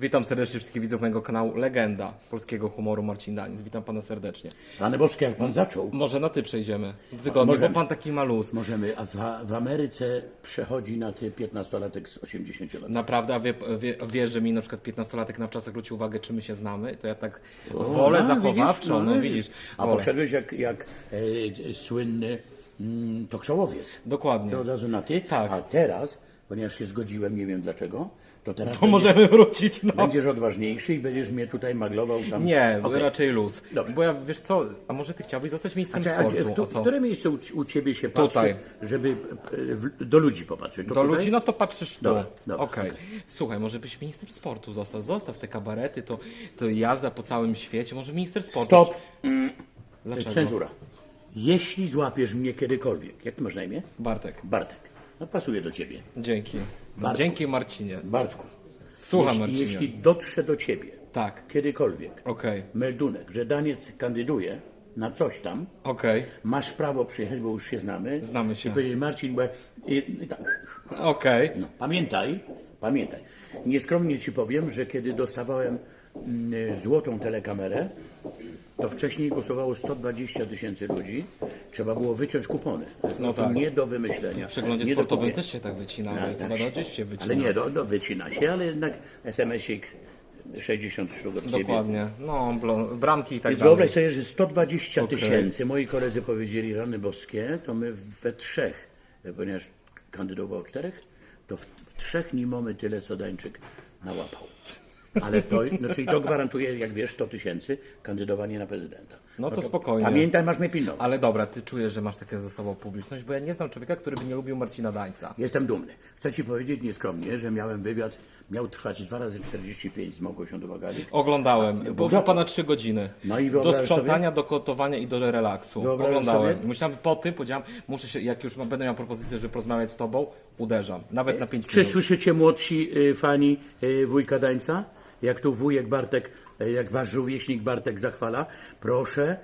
Witam serdecznie wszystkich widzów mojego kanału Legenda polskiego humoru Marcin Danic. Witam pana serdecznie. Rany boskie, jak pan zaczął, Może na ty przejdziemy. Wygodnie, Możemy. bo pan taki ma luz. możemy, a w, w Ameryce przechodzi na ty 15-latek z 80 lat. Naprawdę, a wie, wie, wiesz, że mi na przykład 15-latek na wczasach zwrócił uwagę, czy my się znamy, to ja tak wolę a, zachowawczą, no, widzisz. A wolę. poszedłeś jak, jak e, słynny mm, tokszołowiec. Dokładnie. To od razu na ty. Tak. A teraz, ponieważ się zgodziłem, nie wiem dlaczego, to teraz To będziesz, możemy wrócić, no. będziesz odważniejszy i będziesz mnie tutaj maglował tam. Nie, Okej. raczej luz. Dobrze. Bo ja, wiesz co, a może ty chciałbyś zostać ministrem Czy, a, sportu? w, o tu, co? w które miejsce u, u ciebie się patrzy, Tutaj. żeby e, w, do ludzi popatrzeć? To Do tutaj? ludzi, no to patrzysz tu. Dobra, dobra, Okej. Słuchaj, może byś minister sportu został. Zostaw te kabarety, to, to jazda po całym świecie. Może minister sportu. Stop. Dlaczego? Cenzura. Jeśli złapiesz mnie kiedykolwiek, jak ty masz na imię? Bartek. Bartek. No pasuje do ciebie. Dzięki. Bartku. Dzięki Marcinie. Bartku. Słucham jeśli, Marcinie. jeśli dotrze do ciebie Tak. kiedykolwiek Okej. meldunek, że Daniec kandyduje na coś tam, Okej. masz prawo przyjechać, bo już się znamy. Znamy się. I powiedzieć, Marcin, bo... I, i tak. Okej. no, pamiętaj, pamiętaj. Nieskromnie ci powiem, że kiedy dostawałem mm, złotą telekamerę, to wcześniej głosowało 120 tysięcy ludzi. Trzeba było wyciąć kupony. No tak. nie do wymyślenia. W przeglądzie nie sportowym też się tak wycina. No, tak Chyba się- wycina. Ale nie, do, do, wycina się, ale jednak SMS-ik 60 sztuk od ciebie. Dokładnie. No, blo- bramki i tak Więc dalej. wyobraź sobie, że 120 Okej. tysięcy, moi koledzy powiedzieli rany boskie, to my we trzech, ponieważ kandydował czterech, to w, w trzech nie mamy tyle, co Dańczyk nałapał. Ale to, no, czyli to gwarantuje, jak wiesz, 100 tysięcy kandydowanie na prezydenta. No to spokojnie. Pamiętaj, masz mnie pilnować. Ale dobra, ty czujesz, że masz taką ze sobą publiczność, bo ja nie znam człowieka, który by nie lubił Marcina Dańca. Jestem dumny. Chcę ci powiedzieć nieskromnie, że miałem wywiad, miał trwać 2 razy 45 z Małgosią Dowagalik. Oglądałem. Był Boga- pana trzy godziny. No i do sprzątania, do gotowania i do relaksu. Wyobrażasz Oglądałem. sobie? Myślałem po tym, powiedziałem, muszę się, jak już będę miał propozycję, żeby porozmawiać z tobą, uderzam. Nawet na pięć Czy minut. słyszycie młodsi y, fani y, wujka Dańca? Jak tu wujek Bartek, y, jak wasz rówieśnik Bartek zachwala? Proszę,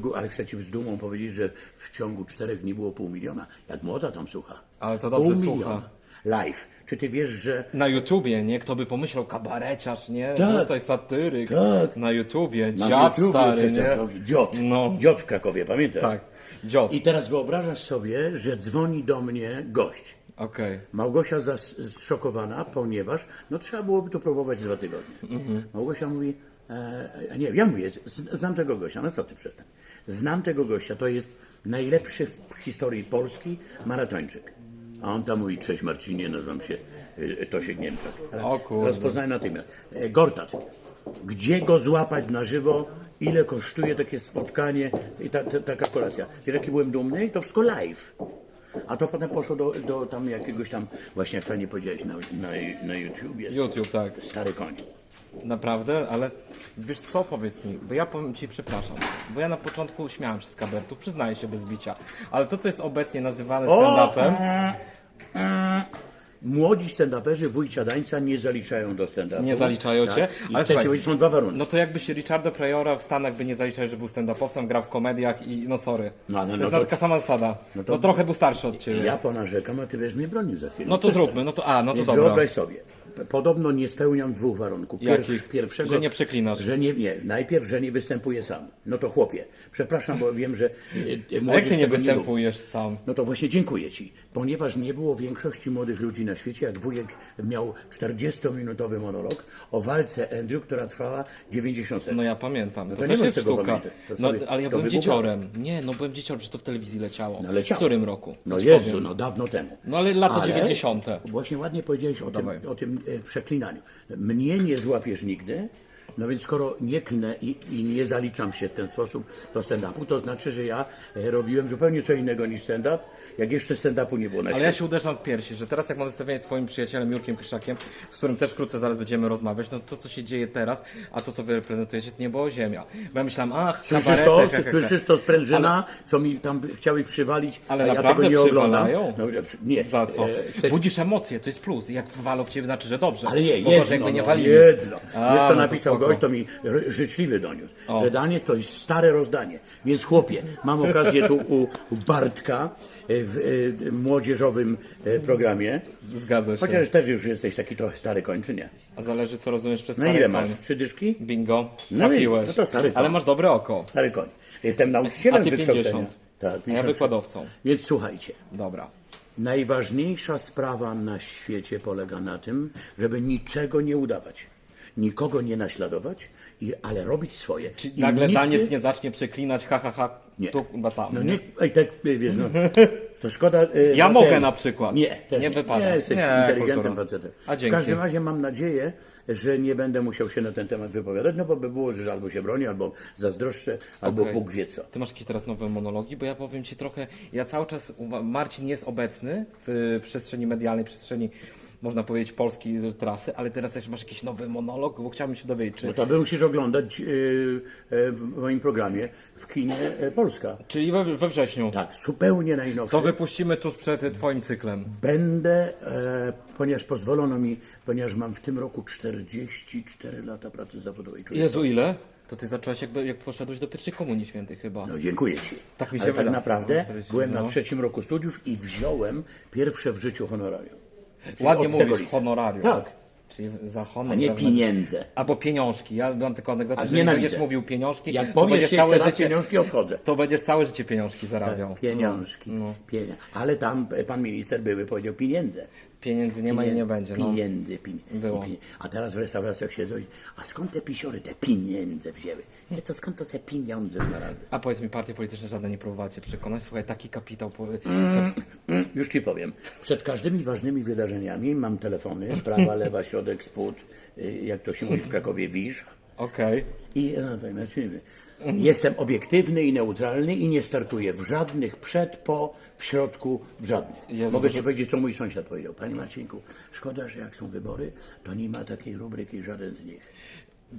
gu- ale chcę ci z dumą powiedzieć, że w ciągu czterech dni było pół miliona. Jak młoda tam słucha. Ale to dobrze pół słucha. miliona. Live. Czy ty wiesz, że Na YouTubie, nie? Kto by pomyślał, kabareciarz, nie? Tak. Tutaj satyryk. Tak. Na YouTubie, na dziad YouTubie stary, jest nie? to- Dziot. No. Dziot w Krakowie, pamiętaj? Tak, dziad. I teraz wyobrażasz sobie, że dzwoni do mnie gość. Okej. Małgosia zas- zszokowana, ponieważ no, trzeba byłoby to próbować dwa tygodnie. Mhm. Małgosia mówi, e, a nie, ja mówię, z- znam tego gościa, no co ty przestań. Znam tego gościa, to jest najlepszy w historii Polski maratończyk. A on tam mówi, cześć Marcinie, nazywam się y, Tosiek Niemczak. O kurde. Rozpoznaj natychmiast. E, Gortat. Gdzie go złapać na żywo? Ile kosztuje takie spotkanie i ta, ta, taka kolacja? Wiesz, jaki byłem dumny? To wszystko live. A to potem poszło do, do tam jakiegoś tam, właśnie jak fajnie powiedziałeś, na, na, na YouTubie. YouTube, tak. Stary koń. Naprawdę, ale wiesz co, powiedz mi, bo ja powiem Ci, przepraszam, bo ja na początku śmiałem się z kabertów, przyznaję się bez bicia, ale to, co jest obecnie nazywane stand-upem, Młodzi stand-uperzy wujcia Dańca nie zaliczają do stand-upu. Nie zaliczają cię? Tak. I Ale chcę słuchaj, ci powiedzieć, są dwa warunki. no to jakbyś Richarda Prejora w Stanach by nie zaliczał, że był stand-upowcem, grał w komediach i no sorry. No, no, to no jest to- taka sama zasada. No, to- trochę był starszy od Ciebie. Ja ponarzekam, a ty będziesz mnie bronił za chwilę. No to zróbmy, no to a, no to Więc dobra. wyobraź sobie, p- podobno nie spełniam dwóch warunków. Jakich? pierwszego, Że nie przeklinasz. Że nie, nie, najpierw, że nie występuję sam. No to chłopie, przepraszam, bo wiem, że y, A jak Ty nie tego lubi. występujesz sam? No to właśnie dziękuję Ci, ponieważ nie było większości młodych ludzi na świecie, jak wujek miał 40-minutowy monolog o walce Andrew, która trwała 90 sekund. No ja pamiętam. to to nie jest sztuka. To No, sobie- ale ja byłem dzieciorem. Nie, no byłem dzieciorem, że to w telewizji leciało. No leciało. W którym roku? No Jezu, powiem. no dawno temu. No ale lata Ale 90. Właśnie ładnie powiedziałeś o tym, o tym e, przeklinaniu. Mnie nie złapiesz nigdy, no więc skoro nie klnę i, i nie zaliczam się w ten sposób do stand-upu, to znaczy, że ja e, robiłem zupełnie co innego niż stand-up, jak jeszcze stand-upu nie było na Ale świecie. ja się uderzam w piersi, że teraz jak mam zestawienie z twoim przyjacielem Jurkiem Kryszakiem, z którym też wkrótce zaraz będziemy rozmawiać, no to co się dzieje teraz, a to co wy reprezentujecie, to nie było ziemia. Bo ja myślałem, ach, Słyszysz kabaretek, to? jak- jak- Słyszysz to z prężyna, co mi tam chciałeś przywalić, Ale a ja naprawdę tego nie oglądam. przywalają? No, nie. Za co? E, chcesz- Budzisz emocje, to jest plus. Jak walą w ciebie, znaczy, że dobrze. Ale nie, Bo jedno, gorzej jakby nie no, walili. jedno. A, Wiesz, co no to napisał spoko. gość, to mi r- życzliwy doniósł, że danie to jest stare rozdanie. Więc chłopie, mam okazję tu u Bartka w e, młodzieżowym e, programie. Zgadza się. Chociaż też już jesteś taki trochę stary koń, czy nie? A zależy co rozumiesz przez No stary ile koń. masz? Trzy dyszki? Bingo. No i- Trafiłeś. no to stary koń. Ale masz dobre oko. Stary koń. Jestem nauczycielem A ty wykształcenia. 50. Tak, A ja 50. wykładowcą. Więc słuchajcie. Dobra. Najważniejsza sprawa na świecie polega na tym, żeby niczego nie udawać, nikogo nie naśladować, i, ale robić swoje. I Nagle nigdy- Daniec nie zacznie przeklinać ha ha ha Nie. tu chyba tam. No nie? nie, ej, tak, wiesz, no, to szkoda. e, Ja na mogę ten- na przykład. Nie, też Nie wypada. Nie, jesteś Nie, inteligentnym facetem. A w dzięki. każdym razie mam nadzieję, że nie będę musiał się na ten temat wypowiadać, no bo by było, że albo się broni, albo zazdroszczę, albo Okej. Bóg wie co. Ty masz jakieś teraz nowe monologi, bo ja powiem Ci trochę, ja cały czas, uwa- Marcin jest obecny w przestrzeni medialnej, przestrzeni, można powiedzieć, polskiej trasy, ale teraz też masz jakiś nowy monolog, bo chciałbym się dowiedzieć, czy, No to by musisz oglądać e, w moim programie w kinie e, Polska. czyli we, we wrześniu. Tak, zupełnie najnowszy. To wypuścimy tuż przed Twoim cyklem. Będę, e, ponieważ pozwolono mi, ponieważ mam w tym roku 44 lata pracy zawodowej. Czuję Jezu, ile? To Ty zacząłeś jakby, jak poszedłeś do pierwszej komunii świętej chyba. No dziękuję Ci. Tak mi się Ale tak wydaje. naprawdę 40, byłem na no. trzecim roku studiów i wziąłem pierwsze w życiu honorarium. Czyli Ładnie od tego mówisz, honorarium. Tak, Czyli za honor. a nie za- pieniądze. Albo pieniążki. Ja mam tylko anegdotę, A że jak nienawidzę. będziesz mówił pieniążki, Jak to powiesz będziesz całe raz życie, pieniążki, odchodzę. to będziesz całe życie pieniążki zarabiał. Pieniążki, No. pienia. Ale tam e, pan minister były powiedział pieniądze. Pieniędzy nie ma i nie będzie. No. Pieniędzy, pin, Było. A teraz w restauracjach siedzą i, a skąd te pisiory te pieniądze wzięły? Nie, to skąd to te pieniądze znalazły? A powiedz mi, partie polityczne żadne nie próbowacie przekonać? Słuchaj, taki kapitał... Po... Mm, Już ci powiem. Przed każdymi ważnymi wydarzeniami mam telefony, sprawa, lewa, środek, spód, y, jak to się mówi w Krakowie, wierzch. Okej. I panie Marcinie, jestem obiektywny i neutralny i nie startuję w żadnych przed, po, w środku, w żadnych. Jezu, Mogę to- ci powiedzieć, co mój sąsiad powiedział. Panie Marcinku, szkoda, że jak są wybory, to nie ma takiej rubryki żaden z nich.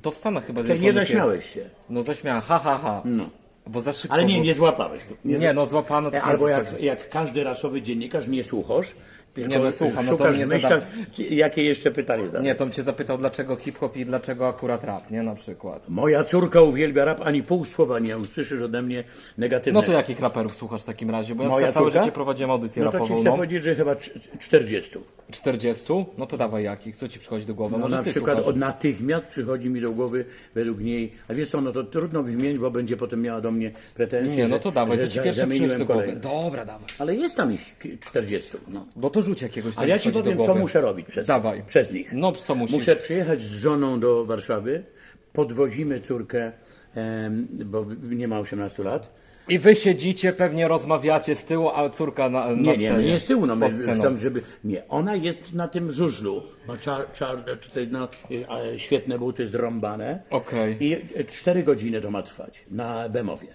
To w Stanach chyba... Ty nie zaśmiałeś jest. się. No zaśmiałem, ha, ha, ha. No. Bo za szybko... Ale nie, nie złapałeś. Nie, no złapano... E, tylko Albo jak, zasadzie. jak każdy rasowy dziennikarz nie słuchasz, tylko Nie, no słucham, no to mnie myślach, jakie jeszcze pytanie zadać. Nie, to bym cię zapytał, dlaczego hip-hop i dlaczego akurat rap, nie? Na przykład. Moja córka uwielbia rap, ani pół słowa nie usłyszysz ode mnie negatywnego. No to jakich raperów słuchasz w takim razie? Bo ja Moja całe córka? życie prowadziłem audycję No to ci rapową, chcę no. powiedzieć, że chyba cz- 40. 40? No to dawaj jakich? Co ci przychodzi do głowy? No Może na przykład od natychmiast przychodzi mi do głowy według niej, a wiesz co, no to trudno wymienić, bo będzie potem miała do mnie pretensje, Nie, no że- to dawaj, że to ci za- pierwsze przychodzi do głowy. Dobra, dawaj. Ale jest tam ich 40. No. No to rzuć jakiegoś A ja ci do powiem, co głowy. muszę robić przez, Dawaj. przez nich. No co musisz? Muszę przyjechać z żoną do Warszawy, podwodzimy córkę, em, bo nie ma 18 lat. I wy siedzicie, pewnie rozmawiacie z tyłu, a córka na, na Nie, nie, scenie. nie z tyłu, no my Pod sceną. tam, żeby. Nie, ona jest na tym żużlu. Ma czar, czar, tutaj no, y, a, świetne buty zrąbane. Okej. I cztery godziny to ma trwać na Bemowie.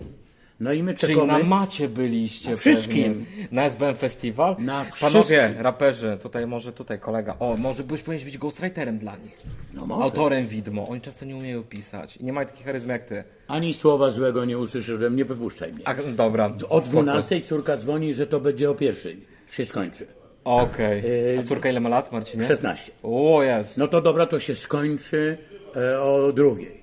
No i my Czyli czekamy. na macie byliście Na wszystkim. pewnie. Na SBM Festival? Na Panowie, wszystkim. raperzy, tutaj może tutaj kolega. O, może byś powinien być ghostwriterem dla nich. No może. Autorem widmo. Oni często nie umieją pisać. I nie mają takiej charyzmy jak ty. Ani słowa złego nie usłyszysz ode mnie, wypuszczaj mnie. A, dobra. O spoko. 12 córka dzwoni, że to będzie o pierwszej. Się skończy. Okej. A córka ile ma lat, Marcinie? 16. O, jest. No to dobra, to się skończy e, o drugiej.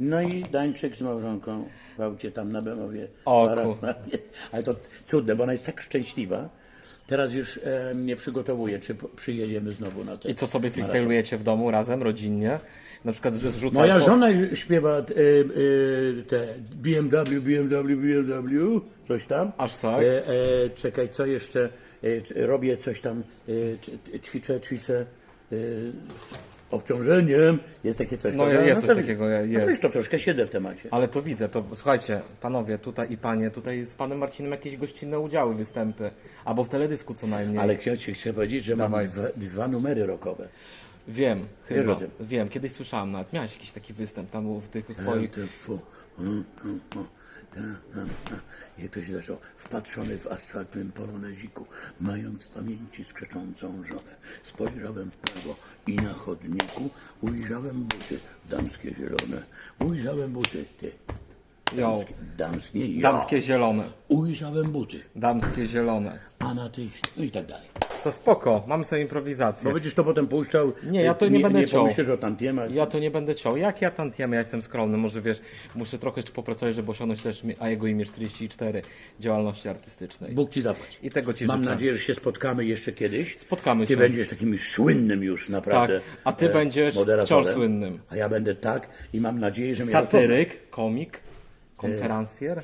No i Dańczyk z małżonką w aucie tam na Bemowie. O. Ale to cudne, bo ona jest tak szczęśliwa. Teraz już e, mnie przygotowuje, czy przyjedziemy znowu na te. I co sobie freestylujecie w domu razem, rodzinnie? Na przykład że zrzuca... Moja żona śpiewa e, e, te BMW, BMW, BMW, coś tam. Aż tak? E, e, czekaj, co jeszcze? E, robię coś tam, e, ćwiczę, ćwiczę. E, obciążeniem, jest takie coś. No, jest coś to- takiego, No jest. to, jest, to troszkę siedzę w temacie. Ale to widzę, to słuchajcie, panowie tutaj i panie, tutaj z panem Marcinem jakieś gościnne udziały, występy. Albo w teledysku co najmniej. Ale ci chcę powiedzieć, że Dawaj. mam dwa, dwa numery rokowe. Wiem, chyba. tym? Wiem, kiedyś słyszałem nawet. Miałeś jakiś taki występ tam w tych swoich... Jak to się zaczęło? Wpatrzony w asfaltowym poloneziku, mając w pamięci skrzeczącą żonę. Spojrzałem w prawo i na chodniku ujrzałem buty damskie zielone. Ujrzałem buty, ty. Damskie, damskie, damskie zielone. Ujrzałem buty, Damskie zielone. a na tych, no i tak dalej. To spoko, mamy sobie improwizację. Bo będziesz to potem puszczał. Nie, ja to nie będę nie ciął. pomyślisz o tantiemach. Ja to nie będę ciął. Jak ja tantiemy, ja jestem skromny, może wiesz, muszę trochę jeszcze popracować, żeby osiągnąć też a jego imię 44 działalności artystycznej. Bóg ci zapłać. I tego ci Mam życzę. nadzieję, że się spotkamy jeszcze kiedyś. Spotkamy Ty się. będziesz takim słynnym już naprawdę. Tak, a ty e, będziesz wciąż słynnym. A ja będę tak i mam nadzieję, że mnie Satyryk, komik, konferencjer.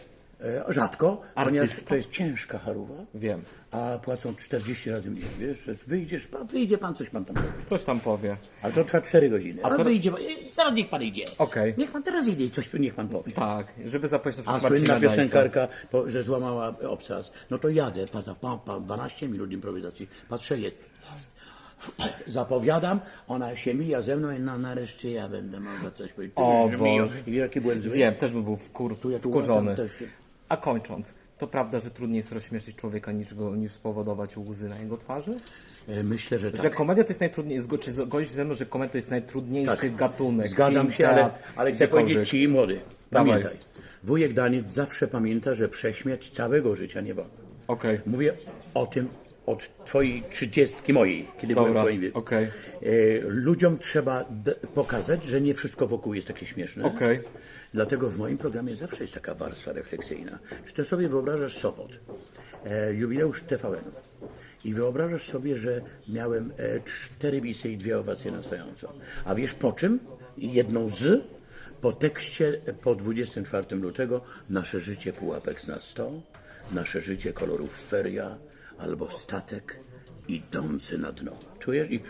E, Rzadko, ponieważ Artysta. to jest ciężka charuwa, Wiem. a płacą 40 razy mniej. Wiesz, że wyjdziesz, pan, wyjdzie pan, coś pan tam robi. Coś tam powie. Ale to trwa 4 godziny. A to- to wyjdzie, pan- e, zaraz niech pan idzie. Okej. Niech pan teraz idzie i coś niech pan powie. Tak, żeby zapowiedzieć na A przykład słynna Marcina Dajca. piosenkarka, po- że złamała obcas. No to jadę, pan, pan, pan 12 minut improwizacji. Patrzę, jest. jest. Zapowiadam, ona się mija ze mną i no nareszcie ja będę mogła coś powiedzieć. O. Boże. I jaki byłem zły? Wiem, też by był wkur, Tu ja tu wkurzony. łatam też się- A kończąc, to prawda, że trudniej jest rozśmieszyć człowieka niż, go, niż spowodować łzy na jego twarzy? E, Myślę, że Że tak. komedia to jest najtrudniejszy, czy zgodzisz się ze mną, że komedia to jest najtrudniejszy Tak. gatunek? Zgadzam się, ale, teatr, ale chcę powiedzieć Ci, młody, Dawaj. pamiętaj. Wujek Daniec zawsze pamięta, że prześmiać całego życia nie wolno. Okej, Mówię o tym od Twojej trzydziestki mojej, kiedy byłem w dobra, Twoim wieku. okej, E, Ludziom trzeba pokazać, że nie wszystko wokół jest takie śmieszne. okej. Dlatego w moim programie zawsze jest taka warstwa refleksyjna. Czy ty sobie wyobrażasz Sopot, e, jubileusz TVN i wyobrażasz sobie, że miałem e, cztery bisy i dwie owacje na stojąco. A wiesz po czym? Jedną z po tekście e, po 24 lutego nasze życie pułapek na 100, nasze życie kolorów feria albo statek idący na dno. Czujesz? I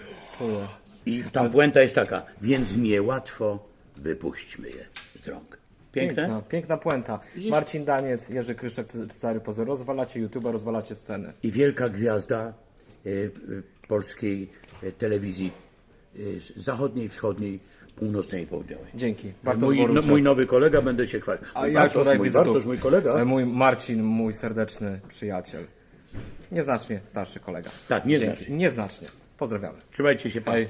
i tam puenta jest taka, więc niełatwo wypuśćmy je z rąk. Piękne? Piękna, piękna puenta. Marcin Daniec, Jerzy Kryszczak, Cezary Pozor. Rozwalacie YouTube'a, rozwalacie scenę. I wielka gwiazda e, e, polskiej e, telewizji zachodniej, wschodniej, północnej i południowej. Dzięki. Bartosz Mój, no, Boruczek. mój nowy kolega, będę się chwalił. A Mój ja Bartosz, tutaj mój wizytów. Bartosz, mój kolega. Mój Marcin, mój serdeczny przyjaciel. Nieznacznie starszy kolega. Tak, nieznacznie. Dzięki. Nieznacznie. Pozdrawiamy. Trzymajcie się, pan. Hej.